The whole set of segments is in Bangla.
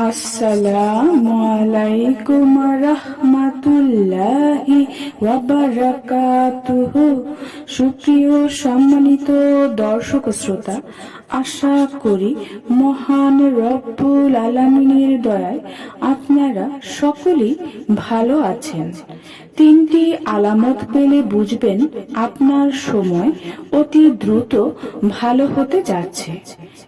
আসসালামু আলাইকুম রহমাতুল্লাহি ওয়াবারাকাতুহু সুপ্রিয় সম্মানিত দর্শক শ্রোতা আশা করি মহান রব্বুল আলামিনের দয়ায় আপনারা সকলেই ভালো আছেন। তিনটি আলামত পেলে বুঝবেন আপনার সময় অতি দ্রুত ভালো হতে যাচ্ছে।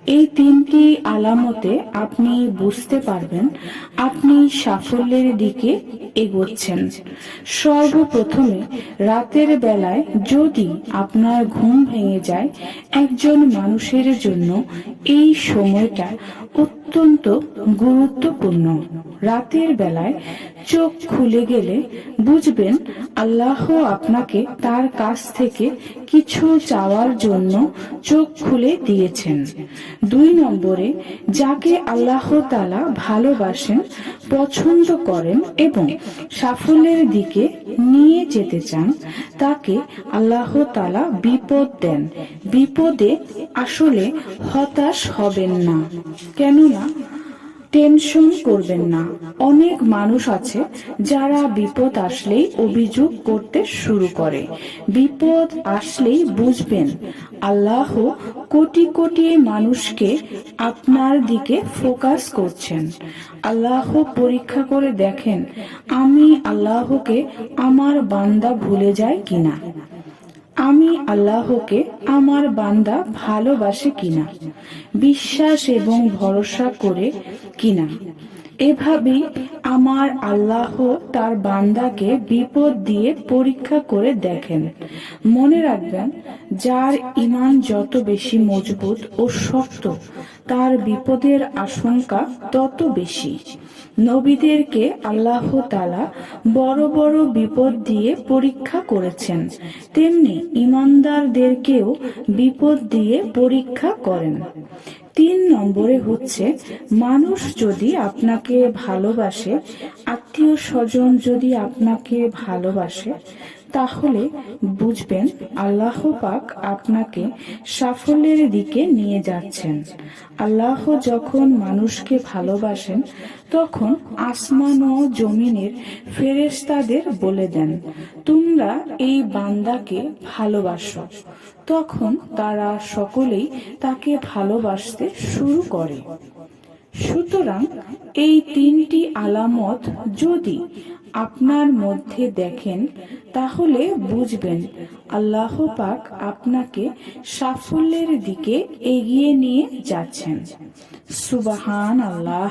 এই তিনটি আলামতে আপনি বুঝতে পারবেন আপনি সাফল্যের দিকে এগোচ্ছেন। সর্বপ্রথমে রাতের বেলায় যদি আপনার ঘুম ভেঙে যায়, একজন মানুষের জন্য এই সময়টা অত্যন্ত গুরুত্বপূর্ণ। রাতের বেলায় চোখ খুলে গেলে বুঝবেন আল্লাহ আপনাকে তার কাছ থেকে কিছু চাওয়ার জন্য চোখ খুলে দিয়েছেন। দুই নম্বরে, যাকে আল্লাহ তালা ভালোবাসেন, পছন্দ করেন এবং সাফল্যের দিকে নিয়ে যেতে চান, তাকে আল্লাহ তালা বিপদ দেন। বিপদে আসলে হতাশ হবেন না। কেননা, টেনশন করবেন না। অনেক মানুষ আছে যারা বিপদ আসলেই অভিযোগ করতে শুরু করে। বিপদ আসলেই বুঝবেন, আল্লাহ কোটি কোটি মানুষকে আপনার দিকে ফোকাস করছেন। আল্লাহ পরীক্ষা করে দেখেন, আমি আল্লাহকে আমার বান্দা ভুলে যাই কিনা। আমি আল্লাহকে আমার বান্দা ভালোবাসে কিনা? বিশ্বাস এবং ভরসা করে কিনা? এভাবেই আমার আল্লাহ তার বান্দাকে বিপদ দিয়ে পরীক্ষা করে দেখেন। মনে রাখবেন, যার ইমান যত বেশি মজবুত ও শক্ত, তার বিপদের আশঙ্কা তত বেশি। নবীদেরকে আল্লাহ তালা বড় বড় বিপদ দিয়ে পরীক্ষা করেছেন। তেমনি ইমানদারদেরকেও বিপদ দিয়ে পরীক্ষা করেন। তিন নম্বরে হচ্ছে মানুষ যদি আপনাকে ভালোবাসে আত্মীয় স্বজন যদি আপনাকে ভালোবাসে তাহলে বুঝবেন আল্লাহ পাক আপনাকে সাফল্যের দিকে নিয়ে যাচ্ছেন। আল্লাহ যখন মানুষকে ভালোবাসেন, তখন আসমান ও জমিনের ফেরেশতাদের বলে দেন, তোমরা এই বান্দাকে ভালোবাসো। তখন তারা সকলেই তাকে ভালোবাসতে শুরু করে। সুতরাং এই তিনটি আলামত যদি আপনার মধ্যে দেখেন, তাহলে বুঝবেন আল্লাহ পাক আপনাকে সাফল্যের দিকে এগিয়ে নিয়ে যাচ্ছেন। সুবাহান আল্লাহ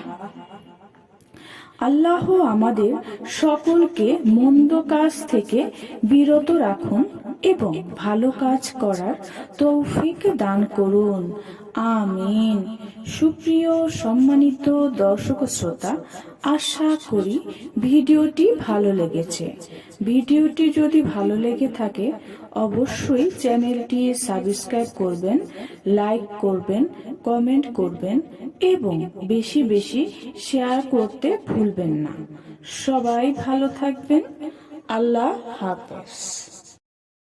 আল্লাহ আমাদের সকলকে মন্দ কাজ থেকে বিরত রাখুন এবং ভালো কাজ করার তৌফিক দান করুন। আমিন। সুপ্রিয় সম্মানিত দর্শক শ্রোতা, আশা করি ভিডিওটি ভালো লেগেছে। ভিডিওটি যদি ভালো লেগে থাকে, অবশ্যই চ্যানেলটি সাবস্ক্রাইব করবেন, লাইক করবেন, কমেন্ট করবেন এবং বেশি বেশি শেয়ার করতে ভুলবেন না। সবাই ভালো থাকবেন। আল্লাহ হাফেজ।